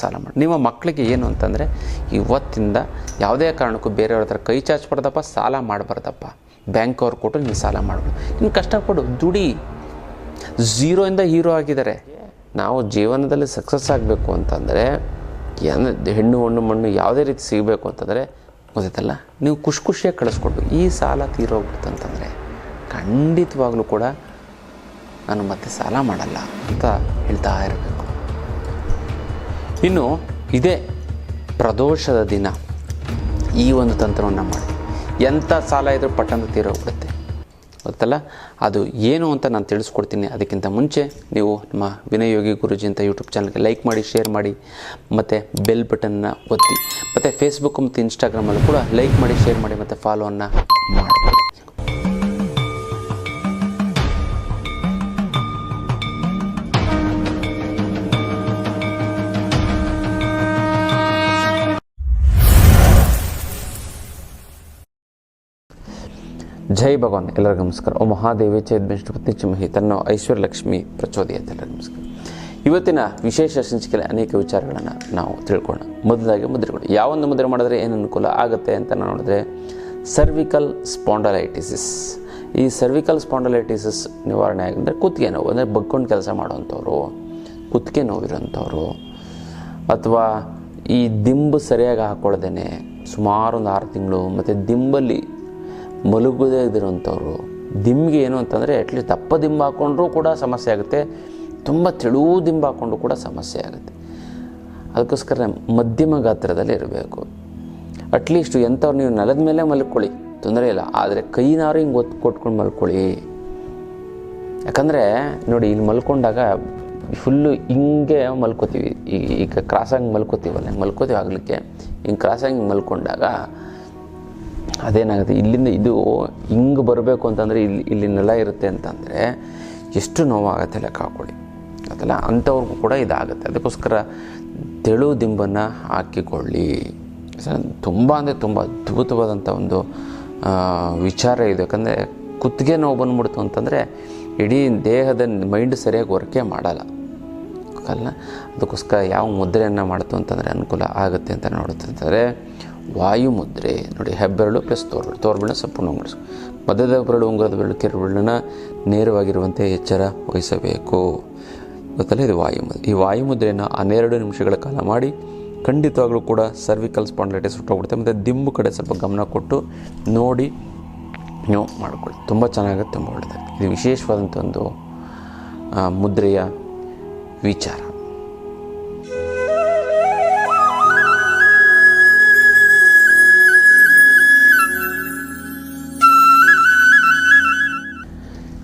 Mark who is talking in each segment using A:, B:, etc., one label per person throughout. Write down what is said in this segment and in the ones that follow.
A: ಸಾಲ ಮಾಡಿ. ನಿಮ್ಮ ಮಕ್ಕಳಿಗೆ ಏನು ಅಂತಂದರೆ, ಇವತ್ತಿಂದ ಯಾವುದೇ ಕಾರಣಕ್ಕೂ ಬೇರೆಯವ್ರ ಹತ್ರ ಕೈ ಚಾಚಬಾರ್ದಪ್ಪ, ಸಾಲ ಮಾಡಬಾರ್ದಪ್ಪ. ಬ್ಯಾಂಕ್ ಅವ್ರು ಕೊಟ್ಟು ನೀವು ಸಾಲ ಮಾಡಬಾರ್ದು ನೀನು ಕಷ್ಟಪಡು, ದುಡಿ. ಝೀರೋಯಿಂದ ಹೀರೋ ಆಗಿದ್ದಾರೆ. ನಾವು ಜೀವನದಲ್ಲಿ ಸಕ್ಸಸ್ ಆಗಬೇಕು ಅಂತಂದರೆ ಏನು ಹೆಣ್ಣು ಹಣ್ಣು ಮಣ್ಣು ಯಾವುದೇ ರೀತಿ ಸಿಗಬೇಕು ಅಂತಂದರೆ ಗೊತ್ತೈತಲ್ಲ ನೀವು ಖುಷಿ ಖುಷಿಯಾಗಿ ಕಳಿಸ್ಕೊಟ್ಟು ಈ ಸಾಲ ತೀರೋಗ್ಬಿಡ್ತು ಅಂತಂದರೆ, ಖಂಡಿತವಾಗ್ಲೂ ಕೂಡ ನಾನು ಮತ್ತೆ ಸಾಲ ಮಾಡಲ್ಲ ಅಂತ ಹೇಳ್ತಾ ಇರಬೇಕು. ಇನ್ನು ಇದೇ ಪ್ರದೋಷದ ದಿನ. ಈ ಒಂದು ತಂತ್ರವನ್ನು ಮಾಡಿ. ಎಂಥ ಸಾಲ ಇದ್ರೂ ಪಟ್ಟಂತ ತೀರೋಗ್ಬಿಡುತ್ತೆ ಗೊತ್ತಲ್ಲ? ಅದು ಏನು ಅಂತ ನಾನು ತಿಳಿಸ್ಕೊಡ್ತೀನಿ. ಅದಕ್ಕಿಂತ ಮುಂಚೆ ನೀವು ನಮ್ಮ ವಿನಯೋಗಿ ಯೋಗಿ ಗುರುಜಿ ಅಂತ ಯೂಟ್ಯೂಬ್ ಚಾನಲ್ಗೆ ಲೈಕ್ ಮಾಡಿ ಶೇರ್ ಮಾಡಿ, ಮತ್ತು ಬೆಲ್ ಬಟನ್ನ ಒತ್ತಿ. ಮತ್ತು ಫೇಸ್ಬುಕ್ ಮತ್ತು ಇನ್ಸ್ಟಾಗ್ರಾಮಲ್ಲೂ ಕೂಡ ಲೈಕ್ ಮಾಡಿ ಶೇರ್ ಮಾಡಿ, ಮತ್ತು ಫಾಲೋವನ್ನು ಮಾಡಿ ಜೈ ಭಗವಾನ್, ಎಲ್ಲರಿಗೂ ನಮಸ್ಕಾರ. ಓ ಮಹಾದೇವಿ ಚೈದ್ಮೇಷ್ಠಪತ್ನಿ ಚಿಮಹಿ ತನ್ನ ಐಶ್ವರ್ಯಲಕ್ಷ್ಮಿ ಪ್ರಚೋದಯತೆ ಎಲ್ಲರಿಗೂ ನಮಸ್ಕಾರ. ಇವತ್ತಿನ ವಿಶೇಷ ಸಂಚಿಕೆಯಲ್ಲಿ ಅನೇಕ ವಿಚಾರಗಳನ್ನು ನಾವು ತಿಳ್ಕೊಳ್ಳೋಣ. ಮೊದಲಾಗಿ ಮುದ್ರೆಗಳು. ಯಾವೊಂದು ಮುದ್ರೆ ಮಾಡಿದ್ರೆ ಏನು ಅನುಕೂಲ ಆಗುತ್ತೆ ಅಂತ ನಾವು ನೋಡಿದ್ರೆ ಸರ್ವಿಕಲ್ ಸ್ಪಾಂಡಲೈಟಿಸಿಸ್ ಈ ಸರ್ವಿಕಲ್ ಸ್ಪಾಂಡಲೈಟಿಸಿಸ್ ನಿವಾರಣೆ ಆಗಿದ್ರೆ ಕುತ್ತಿಗೆ ನೋವು, ಅಂದರೆ ಬಗ್ಕೊಂಡು ಕೆಲಸ ಮಾಡುವಂಥವ್ರು, ಕುತ್ತಿಗೆ ನೋವಿರೋಂಥವ್ರು ಅಥವಾ ಈ ದಿಂಬು ಸರಿಯಾಗಿ ಹಾಕ್ಕೊಳ್ದೇನೆ ಸುಮಾರು ಒಂದು ಆರು ತಿಂಗಳು, ಮತ್ತು ದಿಂಬಲ್ಲಿ ಮಲಗುದೇ ಇದಿರೋಂಥವ್ರು ದಿಂಬಿಗೆ ಏನು ಅಂತಂದರೆ ಅಟ್ಲೀಸ್ಟ್ ದಪ್ಪ ದಿಂಬ ಹಾಕ್ಕೊಂಡ್ರೂ ಕೂಡ ಸಮಸ್ಯೆ ಆಗುತ್ತೆ. ತುಂಬ ತೆಳು ದಿಂಬು ಹಾಕ್ಕೊಂಡು ಕೂಡ ಸಮಸ್ಯೆ ಆಗುತ್ತೆ. ಅದಕ್ಕೋಸ್ಕರ ಮಧ್ಯಮ ಗಾತ್ರದಲ್ಲಿ ಇರಬೇಕು. ಅಟ್ಲೀಸ್ಟ್ ಎಂಥವ್ರು ನೀವು ನೆಲದ ಮೇಲೆ ಮಲ್ಕೊಳ್ಳಿ. ತೊಂದರೆ ಇಲ್ಲ. ಆದರೆ ಕೈನಾರು ಹಿಂಗೆ ಒತ್ತು ಕೊಟ್ಕೊಂಡು ಮಲ್ಕೊಳ್ಳಿ. ಯಾಕಂದರೆ ನೋಡಿ ಇಲ್ಲಿ ಮಲ್ಕೊಂಡಾಗ ಫುಲ್ಲು ಹಿಂಗೆ ಮಲ್ಕೋತೀವಿ. ಈಗ ಕ್ರಾಸಾಗಿ ಮಲ್ಕೋತೀವಲ್ಲ? ಮಲ್ಕೋತೀವಿ ಆಗಲಿಕ್ಕೆ. ಹಿಂಗೆ ಕ್ರಾಸಾಗಿ ಮಲ್ಕೊಂಡಾಗ ಅದೇನಾಗುತ್ತೆ? ಇಲ್ಲಿಂದ ಇದು ಹಿಂಗೆ ಬರಬೇಕು ಅಂತಂದರೆ ಇಲ್ಲಿ ಇಲ್ಲಿ ನೆಲ ಇರುತ್ತೆ ಅಂತಂದರೆ ಎಷ್ಟು ನೋವಾಗುತ್ತೆ ಲೆಕ್ಕ ಹಾಕೊಳ್ಳಿ ಅದಲ್ಲ ಅಂಥವ್ರಿಗೂ ಕೂಡ ಇದಾಗುತ್ತೆ. ಅದಕ್ಕೋಸ್ಕರ ತೆಳು ದಿಂಬನ್ನು ಹಾಕಿಕೊಳ್ಳಿ. ತುಂಬ ಅಂದರೆ ತುಂಬ ಅದ್ಭುತವಾದಂಥ ಒಂದು ವಿಚಾರ ಇದು. ಯಾಕಂದರೆ ಕುತ್ತಿಗೆ ನೋವು ಬಂದ್ಬಿಡ್ತು ಅಂತಂದರೆ ಇಡೀ ದೇಹದ ಮೈಂಡ್ ಸರಿಯಾಗಿ ವರ್ಕೇ ಮಾಡಲ್ಲ. ಅದಕ್ಕೋಸ್ಕರ ಯಾವ ಮುದ್ರೆಯನ್ನು ಮಾಡ್ತು ಅಂತಂದರೆ ಅನುಕೂಲ ಆಗುತ್ತೆ ಅಂತ ನೋಡುತ್ತಂದರೆ ವಾಯು ಮುದ್ರೆ ನೋಡಿ, ಹೆಬ್ಬೆರಳು ಪ್ಲಸ್ ತೋರ್ಬೆರಳು ತೋರ್ಬೆರಳು ಸಂಪೂರ್ಣ ಮಾಡಿಸು ಮಧ್ಯದ ಬೆರಳು ಉಂಗುರದ ಬೆರಳು ಕಿರುಬೆರಳನ್ನ ನೇರವಾಗಿರುವಂತೆ ಎಚ್ಚರ ವಹಿಸಬೇಕು. ಗೊತ್ತಲ್ಲ, ಇದು ವಾಯು ಮುದ್ರೆ ಈ ವಾಯು ಮುದ್ರೆಯನ್ನು ಹನ್ನೆರಡು ನಿಮಿಷಗಳ ಕಾಲ ಮಾಡಿ, ಖಂಡಿತವಾಗಲೂ ಕೂಡ ಸರ್ವಿಕಲ್ ಸ್ಪಾಂಡ್ಲೈಟಿಸ್ ಹುಟ್ಟೋಗ್ಬಿಡುತ್ತೆ. ಮತ್ತು ದಿಂಬು ಕಡೆ ಸ್ವಲ್ಪ ಗಮನ ಕೊಟ್ಟು ನೋಡಿ, ನೀವು ಮಾಡ್ಕೊಳ್ಳಿ. ತುಂಬ ಚೆನ್ನಾಗುತ್ತೆ, ತುಂಬ ಒಳ್ಳೆಯದು ಇದು ವಿಶೇಷವಾದಂಥ ಒಂದು ಮುದ್ರೆಯ ವಿಚಾರ.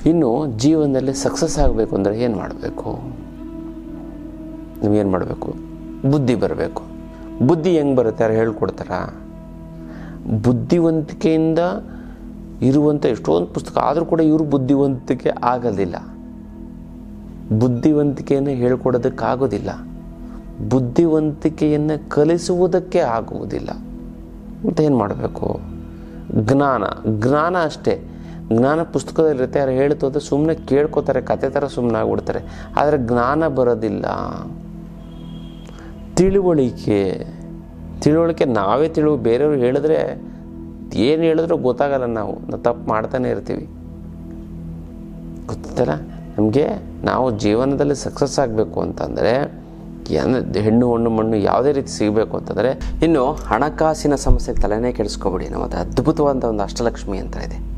A: ಇನ್ನು ಜೀವನದಲ್ಲಿ ಸಕ್ಸಸ್ ಆಗಬೇಕು ಅಂದರೆ ಏನು ಮಾಡಬೇಕು? ನೀವೇನು ಮಾಡಬೇಕು? ಬುದ್ಧಿ ಬರಬೇಕು. ಬುದ್ಧಿ ಹೆಂಗೆ ಬರುತ್ತೆ ಯಾರು ಹೇಳ್ಕೊಡ್ತಾರ? ಬುದ್ಧಿವಂತಿಕೆಯಿಂದ ಇರುವಂಥ ಎಷ್ಟೊಂದು ಪುಸ್ತಕ, ಆದರೂ ಕೂಡ ಇವರು ಬುದ್ಧಿವಂತಿಕೆ ಆಗೋದಿಲ್ಲ. ಬುದ್ಧಿವಂತಿಕೆಯನ್ನು ಹೇಳ್ಕೊಡೋದಕ್ಕಾಗೋದಿಲ್ಲ. ಬುದ್ಧಿವಂತಿಕೆಯನ್ನು ಕಲಿಸುವುದಕ್ಕೆ ಆಗುವುದಿಲ್ಲ. ಅಂತ ಏನು ಮಾಡಬೇಕು? ಜ್ಞಾನ. ಜ್ಞಾನ ಅಷ್ಟೇ. ಜ್ಞಾನ ಪುಸ್ತಕದಲ್ಲಿರುತ್ತೆ ಯಾರು ಹೇಳ್ತು ಅಂದರೆ ಸುಮ್ಮನೆ ಕೇಳ್ಕೋತಾರೆ, ಕತೆ ಥರ ಸುಮ್ಮನೆ ಆಗ್ಬಿಡ್ತಾರೆ. ಆದರೆ ಜ್ಞಾನ ಬರೋದಿಲ್ಲ. ತಿಳುವಳಿಕೆ. ತಿಳುವಳಿಕೆ ನಾವೇ ತಿಳುವ, ಬೇರೆಯವ್ರು ಹೇಳಿದ್ರೆ ಏನು ಹೇಳಿದ್ರೂ ಗೊತ್ತಾಗಲ್ಲ ನಾವು. ನಾವು ತಪ್ಪು ಮಾಡ್ತಾನೆ ಇರ್ತೀವಿ. ಗೊತ್ತಲ್ಲ ನಮಗೆ ನಾವು ಜೀವನದಲ್ಲಿ ಸಕ್ಸಸ್ ಆಗಬೇಕು ಅಂತಂದರೆ, ಏನು ಹೆಣ್ಣು ಹಣ್ಣು ಮಣ್ಣು ಯಾವುದೇ ರೀತಿ ಸಿಗಬೇಕು ಅಂತಂದರೆ, ಇನ್ನು ಹಣಕಾಸಿನ ಸಮಸ್ಯೆ ತಲೆನೇ ಕೆಡಿಸ್ಕೊಬೇಡಿ. ನಮ್ಮದು ಅದ್ಭುತವಾದ ಒಂದು ಅಷ್ಟಲಕ್ಷ್ಮಿ ಅಂತ ಇದೆ.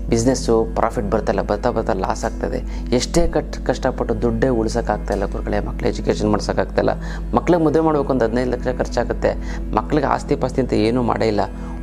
A: ಬಿಸ್ನೆಸ್ಸು ಪ್ರಾಫಿಟ್ ಬರ್ತಾಯಿಲ್ಲ ಬರ್ತಾ ಬರ್ತಾ ಲಾಸ್ ಆಗ್ತದೆ. ಎಷ್ಟೇ ಕಟ್, ಕಷ್ಟಪಟ್ಟು ದುಡ್ಡೇ ಉಳಿಸೋಕ್ಕಾಗ್ತಾಯಿಲ್ಲ ಗುರುಗಳೇ, ಮಕ್ಳು ಎಜುಕೇಷನ್ ಮಾಡ್ಸೋಕ್ಕಾಗ್ತಾಯಿಲ್ಲ ಮಕ್ಳಿಗೆ ಮದುವೆ ಮಾಡಬೇಕು ಅಂತ ಹದಿನೈದು ಲಕ್ಷ ಖರ್ಚಾಗುತ್ತೆ. ಮಕ್ಳಿಗೆ ಆಸ್ತಿ ಪಾಸ್ತಿ ಅಂತ ಏನೂ ಮಾಡೇ ಇಲ್ಲ.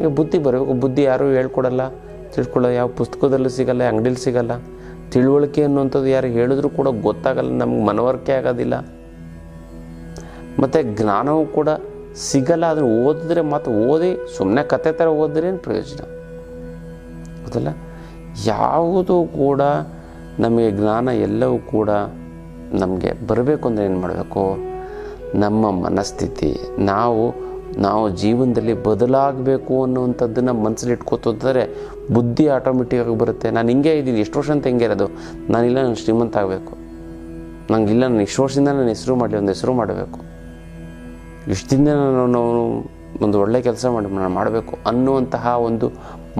A: ಈಗ ಬುದ್ಧಿ ಬರಬೇಕು ಬುದ್ಧಿ ಯಾರೂ ಹೇಳ್ಕೊಡಲ್ಲ. ತಿಳ್ಕೊಳ್ಳೋ, ಯಾವ ಪುಸ್ತಕದಲ್ಲೂ ಸಿಗಲ್ಲ ಅಂಗಡಿಲಿ ಸಿಗಲ್ಲ. ತಿಳುವಳಿಕೆ ಅನ್ನುವಂಥದ್ದು ಯಾರು ಹೇಳಿದ್ರೂ ಕೂಡ ಗೊತ್ತಾಗಲ್ಲ, ನಮ್ಗೆ ಮನವರಿಕೆ ಆಗೋದಿಲ್ಲ. ಮತ್ತು ಜ್ಞಾನವೂ ಕೂಡ ಸಿಗಲ್ಲ ಅದನ್ನು ಓದಿದ್ರೆ ಮತ್ತು ಓದಿ ಸುಮ್ಮನೆ ಕತೆ ಥರ ಓದಿದ್ರೇನು ಪ್ರಯೋಜನ? ಗೊತ್ತಲ್ಲ? ಯಾವುದು ಕೂಡ ನಮಗೆ ಜ್ಞಾನ ಎಲ್ಲವೂ ಕೂಡ ನಮಗೆ ಬರಬೇಕು ಅಂದರೆ ಏನು ಮಾಡಬೇಕು? ನಮ್ಮ ಮನಸ್ಥಿತಿ, ನಾವು ನಾವು ಜೀವನದಲ್ಲಿ ಬದಲಾಗಬೇಕು ಅನ್ನುವಂಥದ್ದನ್ನು ಮನಸ್ಸಲ್ಲಿ ಇಟ್ಕೋತೋದ್ರೆ ಬುದ್ಧಿ ಆಟೋಮೆಟಿಕ್ಕಾಗಿ ಬರುತ್ತೆ. ನಾನು ಹಿಂಗೆ ಇದ್ದೀನಿ ಎಷ್ಟು ವರ್ಷ ಅಂತ ಹೆಂಗೆ ಇರೋದು? ನಾನಿಲ್ಲ, ನಾನು ಶ್ರೀಮಂತ ಆಗಬೇಕು. ನಂಗಿಲ್ಲ, ನಾನು ಇಷ್ಟು ವರ್ಷದಿಂದ ನಾನು ಹೆಸರು ಮಾಡಲಿ, ಒಂದು ಹೆಸರು ಮಾಡಬೇಕು. ಇಷ್ಟು ದಿನ ನಾನು ಒಂದು ಒಳ್ಳೆ ಕೆಲಸ ಮಾಡಿ, ನಾನು ಮಾಡಬೇಕು ಅನ್ನುವಂತಹ ಒಂದು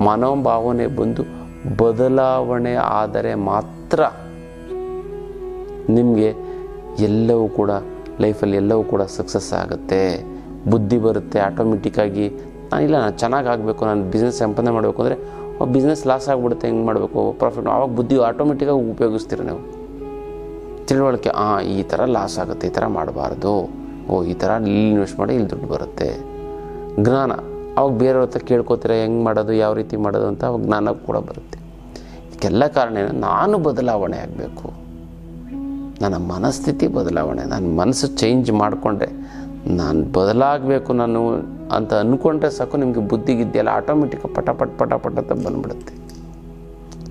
A: ಮನೋಭಾವನೆ ಬಂದು ಬದಲಾವಣೆ ಆದರೆ ಮಾತ್ರ ನಿಮಗೆ ಎಲ್ಲವೂ ಕೂಡ, ಲೈಫಲ್ಲಿ ಎಲ್ಲವೂ ಕೂಡ ಸಕ್ಸಸ್ ಆಗುತ್ತೆ. ಬುದ್ಧಿ ಬರುತ್ತೆ ಆಟೋಮೆಟಿಕ್ಕಾಗಿ ನಾನಿಲ್ಲ, ನಾನು ಚೆನ್ನಾಗಿ ಆಗಬೇಕು, ನಾನು ಬಿಸ್ನೆಸ್ ಸಂಪಾದನೆ ಮಾಡಬೇಕು ಅಂದರೆ ಬಿಸ್ನೆಸ್ ಲಾಸ್ ಆಗಿಬಿಡುತ್ತೆ, ಹೆಂಗೆ ಮಾಡಬೇಕು ಪ್ರಾಫಿಟ್ ಆವಾಗ ಬುದ್ಧಿ ಆಟೋಮೆಟಿಕ್ಕಾಗಿ ಉಪಯೋಗಿಸ್ತೀರ ನೀವು? ತಿಳುವಳಿಕೆ ಹಾಂ ಈ ಥರ ಲಾಸ್ ಆಗುತ್ತೆ, ಈ ಥರ ಮಾಡಬಾರ್ದು. ಓ, ಈ ಥರ ಇಲ್ಲಿ ಇನ್ವೆಸ್ಟ್ ಮಾಡಿ ಇಲ್ಲಿ ದುಡ್ಡು ಬರುತ್ತೆ. ಜ್ಞಾನ, ಅವಾಗ ಬೇರೆಯವ್ರ ಹತ್ರ ಕೇಳ್ಕೊತೀರ, ಹೆಂಗೆ ಮಾಡೋದು, ಯಾವ ರೀತಿ ಮಾಡೋದು ಅಂತ ಅವಾಗ ಜ್ಞಾನ ಕೂಡ ಬರುತ್ತೆ. ಇದಕ್ಕೆಲ್ಲ ಕಾರಣ ಏನು, ನಾನು ಬದಲಾವಣೆ ಆಗಬೇಕು. ನನ್ನ ಮನಸ್ಥಿತಿ ಬದಲಾವಣೆ, ನನ್ನ ಮನಸ್ಸು ಚೇಂಜ್ ಮಾಡಿಕೊಂಡ್ರೆ ನಾನು ಬದಲಾಗಬೇಕು ನಾನು ಅಂತ ಅಂದ್ಕೊಂಡ್ರೆ ಸಾಕು, ನಿಮಗೆ ಬುದ್ಧಿಗಿದ್ದೆಲ್ಲ ಆಟೋಮೆಟಿಕ್ ಪಟ ಪಟಪಟ ಪಟ ಅಂತ ಬಂದ್ಬಿಡುತ್ತೆ.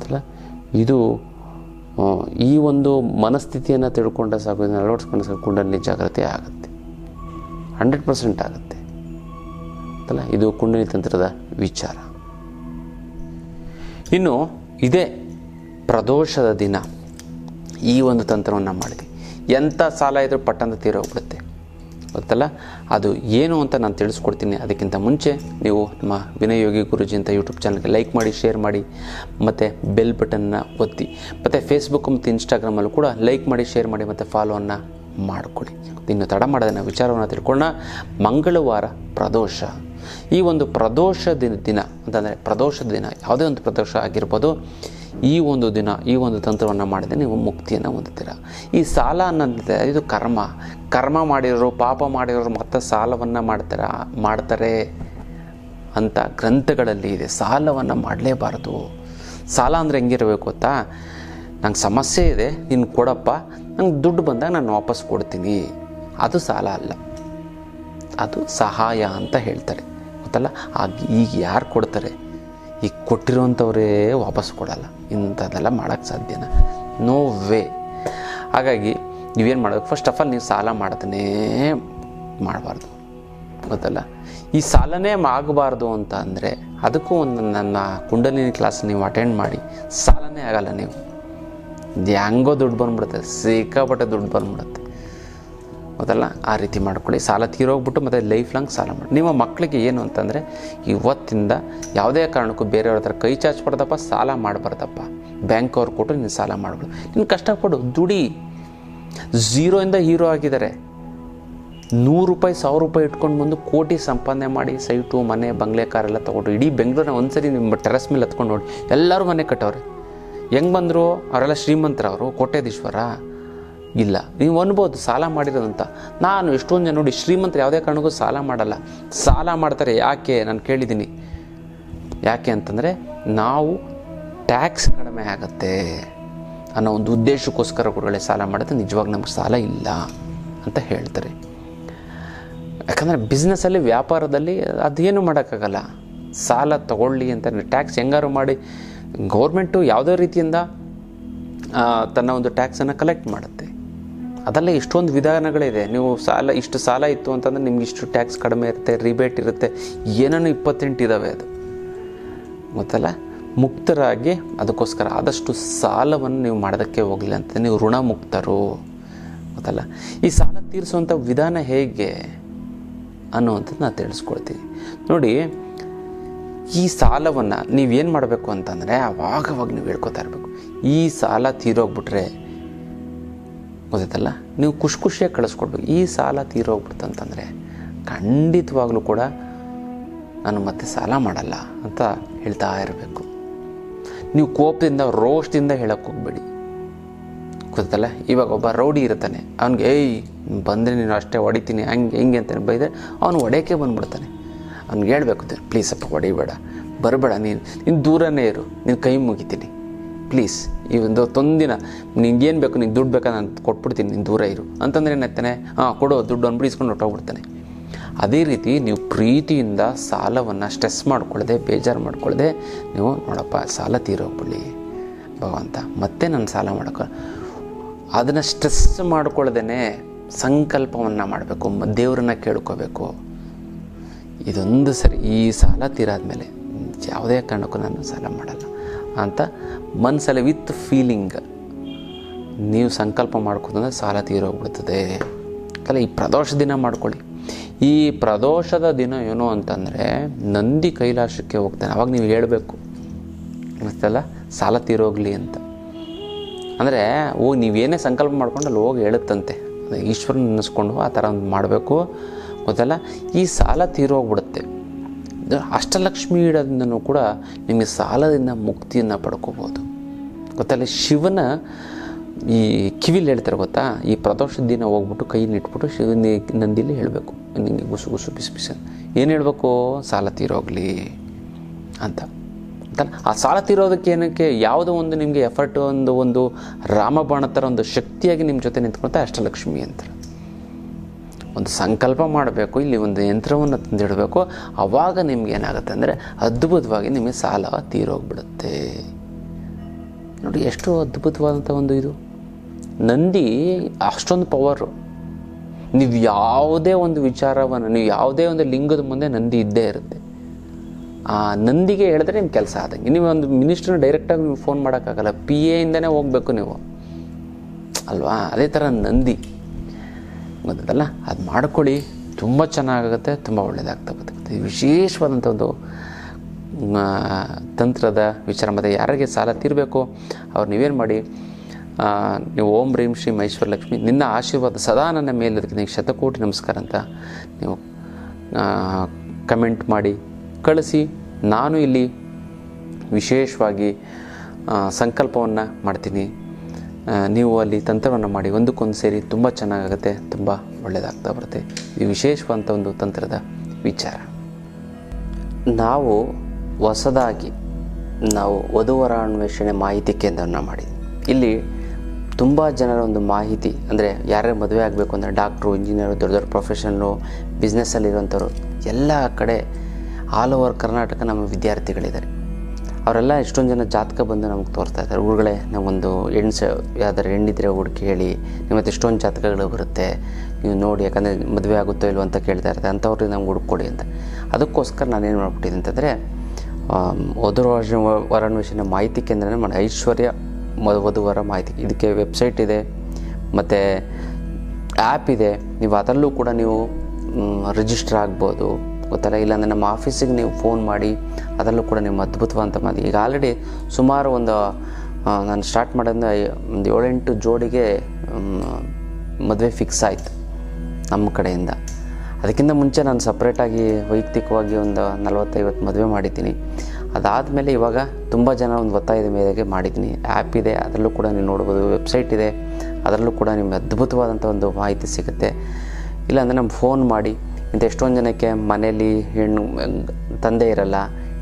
A: ಅಲ್ಲ ಇದು ಈ ಒಂದು ಮನಸ್ಥಿತಿಯನ್ನು ತಿಳ್ಕೊಂಡ್ರೆ ಸಾಕು, ಇದನ್ನು ಅಳವಡಿಸ್ಕೊಂಡ್ರೆ ಸಾಕು ಕುಂಡಲಿ ಜಾಗೃತಿ ಆಗುತ್ತೆ. ಹಂಡ್ರೆಡ್ ಪರ್ಸೆಂಟ್ ಆಗುತ್ತೆ. ಅಲ್ಲ ಇದು ಕುಂಡಲಿ ತಂತ್ರದ ವಿಚಾರ. ಇನ್ನು, ಇದೇ ಪ್ರದೋಷದ ದಿನ. ಈ ಒಂದು ತಂತ್ರವನ್ನು ಮಾಡಿದ್ವಿ ಎಂಥ ಸಾಲ ಇದ್ರೂ ಪಟ್ಟಂತ ತೀರೋಗ್ಬಿಡುತ್ತೆ ಗೊತ್ತಲ್ಲ? ಅದು ಏನು ಅಂತ ನಾನು ತಿಳಿಸ್ಕೊಡ್ತೀನಿ. ಅದಕ್ಕಿಂತ ಮುಂಚೆ ನೀವು ನಮ್ಮ ವಿನಯೋಗಿ ಯೋಗಿ ಗುರುಜಿ ಅಂತ ಯೂಟ್ಯೂಬ್ ಚಾನಲ್ಗೆ ಲೈಕ್ ಮಾಡಿ ಶೇರ್ ಮಾಡಿ, ಮತ್ತು ಬೆಲ್ ಬಟನ್ನ ಒತ್ತಿ, ಮತ್ತು ಫೇಸ್ಬುಕ್ ಮತ್ತು ಇನ್ಸ್ಟಾಗ್ರಾಮಲ್ಲೂ ಕೂಡ ಲೈಕ್ ಮಾಡಿ ಶೇರ್ ಮಾಡಿ, ಮತ್ತು ಫಾಲೋವನ್ನು ಮಾಡಿಕೊಳ್ಳಿ ಇನ್ನು ತಡ ಮಾಡೋದನ್ನು ವಿಚಾರವನ್ನು ತಿಳ್ಕೊಳ್ಳೋಣ. ಮಂಗಳವಾರ ಪ್ರದೋಷ. ಈ ಒಂದು ಪ್ರದೋಷ ದಿನ ದಿನ ಅಂತಂದರೆ ಪ್ರದೋಷದ ದಿನ, ಯಾವುದೇ ಒಂದು ಪ್ರದೋಷ ಆಗಿರ್ಬೋದು ಈ ಒಂದು ದಿನ, ಈ ಒಂದು ತಂತ್ರವನ್ನು ಮಾಡಿದರೆ ನೀವು ಮುಕ್ತಿಯನ್ನು ಹೊಂದುತ್ತೀರ. ಈ ಸಾಲ ಅನ್ನೋದಿದೆ, ಇದು ಕರ್ಮ. ಕರ್ಮ ಮಾಡಿರೋರು, ಪಾಪ ಮಾಡಿರೋರು ಮತ್ತೆ ಸಾಲವನ್ನು ಮಾಡ್ತಾರ, ಮಾಡ್ತಾರೆ ಅಂತ ಗ್ರಂಥಗಳಲ್ಲಿ ಇದೆ. ಸಾಲವನ್ನು ಮಾಡಲೇಬಾರದು. ಸಾಲ ಅಂದರೆ ಹೆಂಗಿರಬೇಕು ಗೊತ್ತಾ? ನಂಗೆ ಸಮಸ್ಯೆ ಇದೆ, ನೀನು ಕೊಡಪ್ಪ. ನಂಗೆ ದುಡ್ಡು ಬಂದಾಗ ನಾನು ವಾಪಸ್ ಕೊಡ್ತೀನಿ. ಅದು ಸಾಲ ಅಲ್ಲ. ಅದು ಸಹಾಯ ಅಂತ ಹೇಳ್ತಾರೆ. ಗೊತ್ತಲ್ಲ? ಆಗ ಈಗ ಯಾರು ಕೊಡ್ತಾರೆ? ಈಗ ಕೊಟ್ಟಿರುವಂಥವರೇ ವಾಪಸ್ ಕೊಡಲ್ಲ. ಇಂಥದ್ದೆಲ್ಲ ಮಾಡೋಕ್ಕೆ ಸಾಧ್ಯನ. ನೋ ವೇ ಹಾಗಾಗಿ ನೀವೇನು ಮಾಡಬೇಕು? ಫಸ್ಟ್ ಆಫ್ ಆಲ್ ನೀವು ಸಾಲ ಮಾಡ್ತಾನೇ ಮಾಡಬಾರ್ದು. ಗೊತ್ತಲ್ಲ? ಈ ಸಾಲನೇ ಆಗಬಾರ್ದು ಅಂತ ಅಂದರೆ ಅದಕ್ಕೂ ಒಂದು ನನ್ನ ಕುಂಡಲಿನಿ ಕ್ಲಾಸ್ ನೀವು ಅಟೆಂಡ್ ಮಾಡಿ. ಸಾಲನೇ ಆಗಲ್ಲ ನೀವು. ಹೆಂಗೋ ದುಡ್ಡು ಬಂದ್ಬಿಡುತ್ತೆ. ಸಿಕ್ಕಾಪಟ್ಟೆ ದುಡ್ಡು ಬಂದ್ಬಿಡುತ್ತೆ. ಗೊತ್ತಲ್ಲ ಆ ರೀತಿ ಮಾಡ್ಕೊಳ್ಳಿ. ಸಾಲ ತೀರೋಗ್ಬಿಟ್ಟು ಮತ್ತು ಲೈಫ್ ಲಾಂಗ್ ಸಾಲ ಮಾಡಿ. ನಿಮ್ಮ ಮಕ್ಕಳಿಗೆ ಏನು ಅಂತಂದರೆ, ಇವತ್ತಿಂದ ಯಾವುದೇ ಕಾರಣಕ್ಕೂ ಬೇರೆಯವ್ರ ಹತ್ರ ಕೈ ಚಾಚಬಾರ್ದಪ್ಪ, ಸಾಲ ಮಾಡಬಾರ್ದಪ್ಪ. ಬ್ಯಾಂಕ್ ಅವ್ರು ಕೊಟ್ಟು ನೀನು ಸಾಲ ಮಾಡ್ಬಿಡು. ನೀನು ಕಷ್ಟಪಡು, ದುಡಿ. ಝೀರೋಯಿಂದ ಹೀರೋ ಆಗಿದ್ದಾರೆ. ನೂರು ರೂಪಾಯಿ, ಸಾವಿರ ರೂಪಾಯಿ ಇಟ್ಕೊಂಡು ಬಂದು ಕೋಟಿ ಸಂಪಾದನೆ ಮಾಡಿ, ಸೈಟು, ಮನೆ, ಬಂಗ್ಲೆ ಕಾರೆಲ್ಲ ತೊಗೊಂಡು ಇಡೀ ಬೆಂಗಳೂರಿನ ಒಂದ್ಸರಿ ನಿಮ್ಮ ಟೆರಸ್ ಮೇಲೆ ಹತ್ಕೊಂಡು ನೋಡಿ, ಎಲ್ಲರೂ ಮನೆ ಕಟ್ಟವ್ರೆ. ಹೆಂಗೆ ಬಂದರು? ಅವರೆಲ್ಲ ಶ್ರೀಮಂತರವರು, ಕೋಟ್ಯಾಧೀಶ್ವರ. ಇಲ್ಲ. ನೀವು ಅನ್ಬೋದು ಸಾಲ ಮಾಡಿರೋದಂತ. ನಾನು ಎಷ್ಟೊಂದು ಜನ ನೋಡಿ ಶ್ರೀಮಂತರು ಯಾವುದೇ ಕಾರಣಕ್ಕೂ ಸಾಲ ಮಾಡಲ್ಲ. ಸಾಲ ಮಾಡ್ತಾರೆ ಯಾಕೆ? ನಾನು ಕೇಳಿದ್ದೀನಿ. ಯಾಕೆ ಅಂತಂದರೆ ನಾವು ಟ್ಯಾಕ್ಸ್ ಕಡಿಮೆ ಆಗುತ್ತೆ ಅನ್ನೋ ಒಂದು ಉದ್ದೇಶಕ್ಕೋಸ್ಕರ ಗುರುಗಳೇ ಸಾಲ ಮಾಡುತ್ತೆ ನಿಜವಾಗಿ ನಮ್ಗೆ ಸಾಲ ಇಲ್ಲ ಅಂತ ಹೇಳ್ತಾರೆ. ಯಾಕಂದರೆ ಬಿಸ್ನೆಸ್ಸಲ್ಲಿ ವ್ಯಾಪಾರದಲ್ಲಿ ಅದೇನು ಮಾಡೋಕ್ಕಾಗಲ್ಲ. ಸಾಲ ತಗೊಳ್ಳಿ ಅಂತ ಟ್ಯಾಕ್ಸ್ ಹೆಂಗಾರು ಮಾಡಿ ಗೌರ್ಮೆಂಟು ಯಾವುದೇ ರೀತಿಯಿಂದ ತನ್ನ ಒಂದು ಟ್ಯಾಕ್ಸನ್ನು ಕಲೆಕ್ಟ್ ಮಾಡುತ್ತೆ. ಅದಲ್ಲೇ ಇಷ್ಟೊಂದು ವಿಧಾನಗಳಿದೆ. ನೀವು ಸಾಲ, ಇಷ್ಟು ಸಾಲ ಇತ್ತು ಅಂತಂದರೆ ನಿಮ್ಗೆ ಇಷ್ಟು ಟ್ಯಾಕ್ಸ್ ಕಡಿಮೆ ಇರುತ್ತೆ ರಿಬೇಟ್ ಇರುತ್ತೆ. ಏನೇನು ಇಪ್ಪತ್ತೆಂಟು ಇದ್ದಾವೆ ಅದು. ಗೊತ್ತಲ್ಲ? ಮುಕ್ತರಾಗಿ ಅದಕ್ಕೋಸ್ಕರ ಆದಷ್ಟು ಸಾಲವನ್ನು ನೀವು ಮಾಡೋದಕ್ಕೆ ಹೋಗಲಿ ಅಂತ ನೀವು ಋಣ ಮುಕ್ತರು. ಗೊತ್ತಲ್ಲ? ಈ ಸಾಲ ತೀರಿಸುವಂಥ ವಿಧಾನ ಹೇಗೆ ಅನ್ನುವಂಥದ್ದು ನಾನು ತಿಳಿಸ್ಕೊಳ್ತೀನಿ ನೋಡಿ, ಈ ಸಾಲವನ್ನು ನೀವೇನು ಮಾಡಬೇಕು ಅಂತಂದರೆ ಅವಾಗವಾಗ ನೀವು ಹೇಳ್ಕೊತಾ ಇರಬೇಕು. ಈ ಸಾಲ ತೀರೋಗ್ಬಿಟ್ರೆ ಗೊತ್ತಾಯ್ತಲ್ಲ ನೀವು ಖುಷಿ ಖುಷಿಯಾಗಿ ಕಳಿಸ್ಕೊಡ್ಬೇಕು ಈ ಸಾಲ ತೀರೋಗ್ಬಿಡ್ತಂತಂದರೆ ಖಂಡಿತವಾಗ್ಲೂ ಕೂಡ ನಾನು ಮತ್ತೆ ಸಾಲ ಮಾಡಲ್ಲ ಅಂತ ಹೇಳ್ತಾ ಇರಬೇಕು. ನೀವು ಕೋಪದಿಂದ, ರೋಷದಿಂದ ಹೇಳಕ್ಕೆ ಹೋಗ್ಬೇಡಿ. ಗೊತ್ತಲ್ಲ? ಇವಾಗ ಒಬ್ಬ ರೌಡಿ ಇರ್ತಾನೆ. ಅವ್ನಿಗೆ, ಏಯ್ ಬಂದರೆ ನೀನು ಅಷ್ಟೇ ಹೊಡಿತೀನಿ, ಹಂಗೆ, ಹೆಂಗೆ ಅಂತ ಬೈದರೆ ಅವನು ಹೊಡೆಯೋಕ್ಕೆ ಬಂದ್ಬಿಡ್ತಾನೆ. ಅವ್ನಿಗೆ ಹೇಳ್ಬೇಕು ಅಪ್ಪ, ಹೊಡಿಬೇಡ. ಬರಬೇಡ, ನೀನು ನೀನು ದೂರನೇ ಇರು. ನೀನು ಕೈ ಮುಗಿತೀನಿ. ಪ್ಲೀಸ್ ಈ ಒಂದು ತೊಂದಿನ ನಿಂಗೇನು ಬೇಕು ನಿಂಗೆ ದುಡ್ಡು ಬೇಕಾ ನಾನು ಕೊಟ್ಬಿಡ್ತೀನಿ, ನೀನು ದೂರ ಇರು. ಅಂತಂದ್ರೆ ಏನಾಗ್ತಾನೆ, ಹಾಂ, ಕೊಡು, ದುಡ್ಡು ಅಂದ್ಬಿಟ್ಟು ಇಸ್ಕೊಂಡು ಹೊಟ್ಟೋಗ್ಬಿಡ್ತಾನೆ ಅದೇ ರೀತಿ ನೀವು ಪ್ರೀತಿಯಿಂದ ಸಾಲವನ್ನು ಸ್ಟ್ರೆಸ್ ಮಾಡ್ಕೊಳ್ಳದೆ, ಬೇಜಾರು ಮಾಡ್ಕೊಳ್ಳದೆ, ನೀವು ನೋಡಪ್ಪ, ಸಾಲ ತೀರೋಗ್ಬಿಡಿ ಭಗವಂತ, ಮತ್ತೆ ನಾನು ಸಾಲ ಮಾಡೋಕ್ಕ ಅದನ್ನು ಸ್ಟ್ರೆಸ್ ಮಾಡ್ಕೊಳ್ಳದೇ ಸಂಕಲ್ಪವನ್ನು ಮಾಡಬೇಕು ದೇವರನ್ನ ಕೇಳ್ಕೋಬೇಕು. ಇದೊಂದು ಸರಿ, ಈ ಸಾಲ ತೀರಾದ ಮೇಲೆ ಯಾವುದೇ ಕಾರಣಕ್ಕೂ ನಾನು ಸಾಲ ಮಾಡಲ್ಲ. ಅಂತ ಮನಸ್ಸಲ್ಲಿ ವಿತ್ ಫೀಲಿಂಗ್ ನೀವು ಸಂಕಲ್ಪ ಮಾಡ್ಕೊಂಡ್ರೆ ಸಾಲ ತೀರೋಗ್ಬಿಡ್ತದೆ. ಅಲ್ಲ ಈ ಪ್ರದೋಷ ದಿನ ಮಾಡ್ಕೊಳ್ಳಿ. ಈ ಪ್ರದೋಷದ ದಿನ ಏನು ಅಂತಂದರೆ ನಂದಿ ಕೈಲಾಸಕ್ಕೆ ಹೋಗ್ತಾನೆ. ಅವಾಗ ನೀವು ಹೇಳಬೇಕು. ಮತ್ತೆಲ್ಲ, ಸಾಲ ತೀರೋಗ್ಲಿ ಅಂತ. ಅಂದರೆ ಹೋಗಿ ನೀವೇನೇ ಸಂಕಲ್ಪ ಮಾಡ್ಕೊಂಡು ಅಲ್ಲಿ ಹೋಗಿ ಹೇಳುತ್ತಂತೆ. ಈಶ್ವರನ ನೆನೆಸ್ಕೊಂಡು ಆ ಥರ ಒಂದು ಮಾಡಬೇಕು. ಗೊತ್ತಲ್ಲ? ಈ ಸಾಲ ತೀರೋಗ್ಬಿಡುತ್ತೆ. ಅಷ್ಟಲಕ್ಷ್ಮಿ ಇಡೋದ್ರಿಂದನೂ ಕೂಡ ನಿಮಗೆ ಸಾಲದಿಂದ ಮುಕ್ತಿಯನ್ನು ಪಡ್ಕೋಬೋದು. ಗೊತ್ತಲ್ಲ, ಶಿವನ ಈ ಕಿವಿಲಿ ಹೇಳ್ತಾರೆ ಗೊತ್ತಾ? ಈ ಪ್ರದೋಷದ ದಿನ ಹೋಗ್ಬಿಟ್ಟು ಇಟ್ಬಿಟ್ಟು ಶಿವನ ನಂದಿಲಿ ಹೇಳಬೇಕು. ನಿಮಗೆ ಗುಸು ಗುಸು ಬಿಸಿ ಬಿಸಿ ಏನು ಹೇಳಬೇಕು? ಸಾಲ ತೀರೋಗ್ಲಿ ಅಂತ. ಅಂತಲ್ಲ ಆ ಸಾಲ ತೀರೋದಕ್ಕೆ ಏನಕ್ಕೆ? ಯಾವುದೋ ಒಂದು ನಿಮಗೆ ಎಫರ್ಟ್ ಒಂದು ಒಂದು ರಾಮಬಾಣ ಥರ ಒಂದು ಶಕ್ತಿಯಾಗಿ ನಿಮ್ಮ ಜೊತೆ ನಿಂತ್ಕೊಳ್ತಾ ಅಷ್ಟಲಕ್ಷ್ಮಿ ಅಂತಾರೆ ಒಂದು ಸಂಕಲ್ಪ ಮಾಡಬೇಕು, ಇಲ್ಲಿ ಒಂದು ಯಂತ್ರವನ್ನು ತಂದಿಡಬೇಕು ಆವಾಗ ನಿಮ್ಗೆ ಏನಾಗುತ್ತೆ ಅಂದರೆ ಅದ್ಭುತವಾಗಿ ನಿಮಗೆ ಸಾಲ ತೀರೋಗ್ಬಿಡುತ್ತೆ. ನೋಡಿ, ಎಷ್ಟು ಅದ್ಭುತವಾದಂಥ ಒಂದು ಇದು. ನಂದಿ ಅಷ್ಟೊಂದು ಪವರು ನೀವು ಯಾವುದೇ ಒಂದು ವಿಚಾರವನ್ನು, ನೀವು ಯಾವುದೇ ಒಂದು ಲಿಂಗದ ಮುಂದೆ ನಂದಿ ಇದ್ದೇ ಇರುತ್ತೆ. ಆ ನಂದಿಗೆ ಹೇಳಿದ್ರೆ ನಿಮ್ಮ ಕೆಲಸ ಆದಂಗೆ. ನೀವು ಒಂದು ಮಿನಿಸ್ಟ್ರನ್ನ ಡೈರೆಕ್ಟಾಗಿ ನೀವು ಫೋನ್ ಮಾಡೋಕ್ಕಾಗಲ್ಲ. ಪಿ ಎಯಿಂದನೇ ಹೋಗಬೇಕು ನೀವು. ಅಲ್ವಾ? ಅದೇ ಥರ ನಂದಿ. ಗೊತ್ತಲ್ಲ ಅದು ಮಾಡ್ಕೊಳ್ಳಿ. ತುಂಬ ಚೆನ್ನಾಗುತ್ತೆ ತುಂಬ ಒಳ್ಳೆಯದಾಗ್ತಾ ಇದು ವಿಶೇಷವಾದಂಥ ಒಂದು ತಂತ್ರದ ವಿಚಾರ, ಮತ್ತು ಯಾರಿಗೆ ಸಾಲ ತೀರಬೇಕು, ಅವ್ರು ನೀವೇನು ಮಾಡಿ ನೀವು ಓಂ ರೀಂ ಶ್ರೀ ಮಹೇಶ್ವರ ಲಕ್ಷ್ಮಿ, ನಿನ್ನ ಆಶೀರ್ವಾದ ಸದಾ ನನ್ನ ಮೇಲಿದ್ದಕ್ಕೆ ನೀವು ಶತಕೋಟಿ ನಮಸ್ಕಾರ ಅಂತ ನೀವು ಕಮೆಂಟ್ ಮಾಡಿ, ಕಳಿಸಿ. ನಾನು ಇಲ್ಲಿ ವಿಶೇಷವಾಗಿ ಸಂಕಲ್ಪವನ್ನು ಮಾಡ್ತೀನಿ. ನೀವು ಅಲ್ಲಿ ತಂತ್ರವನ್ನು ಮಾಡಿ ಒಂದಕ್ಕೊಂದು ಸೇರಿ ತುಂಬ ಚೆನ್ನಾಗಾಗುತ್ತೆ, ತುಂಬ ಒಳ್ಳೆಯದಾಗ್ತಾ ಬರುತ್ತೆ. ಇದು ವಿಶೇಷವಾದಂಥ ಒಂದು ತಂತ್ರದ ವಿಚಾರ. ನಾವು ಹೊಸದಾಗಿ ನಾವು ವಧುವರ ಅನ್ವೇಷಣೆ ಮಾಹಿತಿ ಕೇಂದ್ರವನ್ನು ಮಾಡಿ ಇಲ್ಲಿ ತುಂಬ ಜನರ ಒಂದು ಮಾಹಿತಿ, ಅಂದರೆ ಯಾರ್ಯಾರು ಮದುವೆ ಆಗಬೇಕು ಅಂದರೆ ಡಾಕ್ಟ್ರು, ಇಂಜಿನಿಯರು, ದೊಡ್ಡ ದೊಡ್ಡ ಪ್ರೊಫೆಷನ್ನು ಬಿಸ್ನೆಸ್ಸಲ್ಲಿರುವಂಥವ್ರು ಎಲ್ಲ ಕಡೆ ಆಲ್ ಓವರ್ ಕರ್ನಾಟಕ ನಮ್ಮ ವಿದ್ಯಾರ್ಥಿಗಳಿದ್ದಾರೆ. ಅವರೆಲ್ಲ ಎಷ್ಟೊಂದು ಜನ ಜಾತಕ ಬಂದು ನಮಗೆ ತೋರಿಸ್ತಾ ಇದ್ದಾರೆ. ಊರುಗಳೇ, ನಾವೊಂದು ಹೆಣ್ಣು ಸ ಯಾವ್ದಾರು ಹೆಣ್ಣಿದ್ರೆ ಹುಡುಕಿ ಹೇಳಿ ನಿಮ್ಮ ಹತ್ರ ಎಷ್ಟೊಂದು ಜಾತಕಗಳು ಬರುತ್ತೆ, ನೀವು ನೋಡಿ, ಯಾಕಂದರೆ ಮದುವೆ ಆಗುತ್ತೋ ಇಲ್ವೋ ಅಂತ ಕೇಳ್ತಾ ಇರ್ತಾರೆ. ಅಂಥವ್ರಿಗೆ ನಮ್ಗೆ ಹುಡುಕೊಡಿ ಅಂತ. ಅದಕ್ಕೋಸ್ಕರ ನಾನೇನು ಮಾಡ್ಬಿಟ್ಟಿದ್ದೀನಿ ಅಂತಂದರೆ ವಧುವರ ವರಾನ್ವೇಷಣೆ ಮಾಹಿತಿ ಕೇಂದ್ರನೇ ಮಾಡಿ ಐಶ್ವರ್ಯ ವಧುವರ ಮಾಹಿತಿ. ಇದಕ್ಕೆ ವೆಬ್ಸೈಟ್ ಇದೆ, ಮತ್ತು ಆ್ಯಪ್ ಇದೆ. ನೀವು ಅದರಲ್ಲೂ ಕೂಡ ನೀವು ರಿಜಿಸ್ಟರ್ ಆಗ್ಬೋದು. ಗೊತ್ತಲ್ಲ, ಇಲ್ಲಾಂದರೆ ನಮ್ಮ ಆಫೀಸಿಗೆ ನೀವು ಫೋನ್ ಮಾಡಿ ಅದರಲ್ಲೂ ಕೂಡ ನಿಮ್ಮ ಅದ್ಭುತವಾದಂಥ ಮಾತು. ಈಗ ಆಲ್ರೆಡಿ ಸುಮಾರು ಒಂದು ನಾನು ಸ್ಟಾರ್ಟ್ ಮಾಡೋದ್ರಿಂದ ಒಂದು ಏಳೆಂಟು ಜೋಡಿಗೆ ಮದುವೆ ಫಿಕ್ಸ್ ಆಯಿತು ನಮ್ಮ ಕಡೆಯಿಂದ. ಅದಕ್ಕಿಂತ ಮುಂಚೆ ನಾನು ಸಪ್ರೇಟಾಗಿ ವೈಯಕ್ತಿಕವಾಗಿ ಒಂದು ನಲವತ್ತೈವತ್ತು ಮದುವೆ ಮಾಡಿದ್ದೀನಿ. ಅದಾದಮೇಲೆ ಇವಾಗ ತುಂಬ ಜನ ಒಂದು ಒತ್ತಾಯದ ಮೇರೆಗೆ ಮಾಡಿದ್ದೀನಿ. ಆ್ಯಪ್ ಇದೆ, ಅದರಲ್ಲೂ ಕೂಡ ನೀವು ನೋಡ್ಬೋದು ವೆಬ್ಸೈಟ್ ಇದೆ, ಅದರಲ್ಲೂ ಕೂಡ ನಿಮಗೆ ಅದ್ಭುತವಾದಂಥ ಒಂದು ಮಾಹಿತಿ ಸಿಗುತ್ತೆ. ಇಲ್ಲಾಂದರೆ ನಮ್ಮ ಫೋನ್ ಮಾಡಿ, ಇಂಥ ಎಷ್ಟೊಂದು ಜನಕ್ಕೆ ಮನೇಲಿ ಹೆಣ್ಣು, ತಂದೆ ಇರಲ್ಲ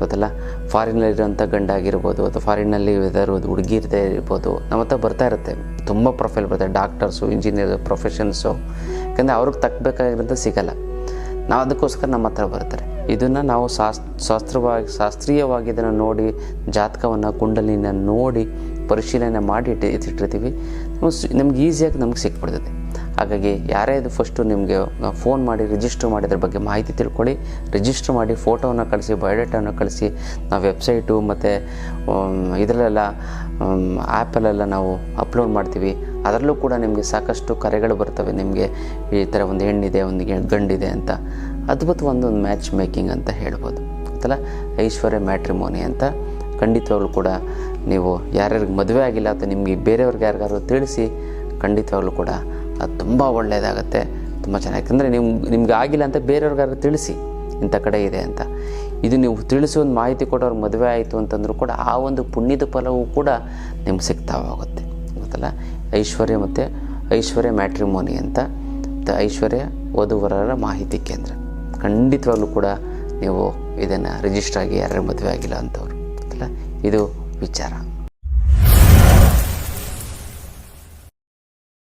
A: ಗೊತ್ತಲ್ಲ ಫಾರಿನಲ್ಲಿರೋಂಥ ಗಂಡ ಆಗಿರ್ಬೋದು ಅಥವಾ ಫಾರಿನಲ್ಲಿ ಇರೋದು ಹುಡುಗಿರದೇ ಇರ್ಬೋದು, ನಮ್ಮ ಹತ್ರ ಬರ್ತಾ ಇರುತ್ತೆ. ತುಂಬ ಪ್ರೊಫೈಲ್ ಬರುತ್ತೆ ಡಾಕ್ಟರ್ಸು ಇಂಜಿನಿಯರ್ ಪ್ರೊಫೆಷನ್ಸು ಯಾಕಂದರೆ ಅವ್ರಿಗೆ ತಕ್ಕಬೇಕಾಗಿರೋದು ಸಿಗಲ್ಲ. ನಾವು ಅದಕ್ಕೋಸ್ಕರ ನಮ್ಮ ಹತ್ರ ಬರ್ತಾರೆ. ಇದನ್ನು ನಾವು ಶಾಸ್, ಶಾಸ್ತ್ರವಾಗಿ, ಶಾಸ್ತ್ರೀಯವಾಗಿ ಇದನ್ನು ನೋಡಿ, ಜಾತಕವನ್ನು, ಕುಂಡಲಿನ ನೋಡಿ ಪರಿಶೀಲನೆ ಮಾಡಿ ಇಟ್ಟು ಎತ್ತಿಟ್ಟಿರ್ತೀವಿ ನಮ್ಗೆ ಈಸಿಯಾಗಿ ನಮ್ಗೆ ಸಿಕ್ಬಿಡ್ತದೆ. ಹಾಗಾಗಿ ಯಾರೇ ಇದು ಫಸ್ಟು ನಿಮಗೆ ಫೋನ್ ಮಾಡಿ ರಿಜಿಸ್ಟರ್ ಮಾಡಿದ್ರ ಬಗ್ಗೆ ಮಾಹಿತಿ ತಿಳ್ಕೊಳ್ಳಿ. ರಿಜಿಸ್ಟರ್ ಮಾಡಿ ಫೋಟೋವನ್ನು ಕಳಿಸಿ ಬಯೋಡೇಟಾವನ್ನು ಕಳಿಸಿ, ನಾವು ವೆಬ್ಸೈಟು ಮತ್ತು ಇದರಲ್ಲೆಲ್ಲ ಆ್ಯಪಲ್ಲೆಲ್ಲ ನಾವು ಅಪ್ಲೋಡ್ ಮಾಡ್ತೀವಿ. ಅದರಲ್ಲೂ ಕೂಡ ನಿಮಗೆ ಸಾಕಷ್ಟು ಕರೆಗಳು ಬರ್ತವೆ. ನಿಮಗೆ ಈ ಥರ ಒಂದು ಹೆಣ್ಣಿದೆ, ಒಂದು ಗಂಡಿದೆ ಅಂತ. ಅದ್ಭುತ ಒಂದು ಒಂದು ಮ್ಯಾಚ್ ಮೇಕಿಂಗ್ ಅಂತ ಹೇಳ್ಬೋದು. ಗೊತ್ತಲ್ಲ? ಐಶ್ವರ್ಯ ಮ್ಯಾಟ್ರಿಮೋನಿ ಅಂತ ಖಂಡಿತವಾಗ್ಲೂ ಕೂಡ ನೀವು ಯಾರ್ಯಾರಿಗೆ ಮದುವೆ ಆಗಿಲ್ಲ ಅಥವಾ ನಿಮಗೆ ಬೇರೆಯವ್ರಿಗೆ ಯಾರಿಗಾದ್ರು ತಿಳಿಸಿ ಖಂಡಿತವಾಗಲೂ ಕೂಡ ಅದು ತುಂಬ ಒಳ್ಳೆಯದಾಗತ್ತೆ ತುಂಬ ಚೆನ್ನಾಗಿ ಯಾಕಂದರೆ ನಿಮ್ಗೆ ನಿಮ್ಗೆ ಆಗಿಲ್ಲ ಅಂತ ಬೇರೆಯವ್ರಿಗಾದ್ರು ತಿಳಿಸಿ, ಇಂಥ ಕಡೆ ಇದೆ ಅಂತ. ಇದು ನೀವು ತಿಳಿಸಿ ಒಂದು ಮಾಹಿತಿ ಕೊಡೋರು ಮದುವೆ ಆಯಿತು ಅಂತಂದ್ರೂ ಕೂಡ ಆ ಒಂದು ಪುಣ್ಯದ ಫಲವೂ ಕೂಡ ನಿಮ್ಗೆ ಸಿಗ್ತಾ ಹೋಗುತ್ತೆ ಗೊತ್ತಲ್ಲ? ಐಶ್ವರ್ಯ ಮತ್ತು ಐಶ್ವರ್ಯ ಮ್ಯಾಟ್ರಿಮೋನಿ ಅಂತ ಮತ್ತು ಐಶ್ವರ್ಯ ವಧುವರರ ಮಾಹಿತಿ ಕೇಂದ್ರ. ಖಂಡಿತವಾಗ್ಲೂ ಕೂಡ ನೀವು ಇದನ್ನು ರಿಜಿಸ್ಟರ್ ಆಗಿ ಯಾರ್ಯಾರು ಮದುವೆ ಆಗಿಲ್ಲ ಅಂಥವ್ರು ಗೊತ್ತಲ್ಲ? ಇದು ವಿಚಾರ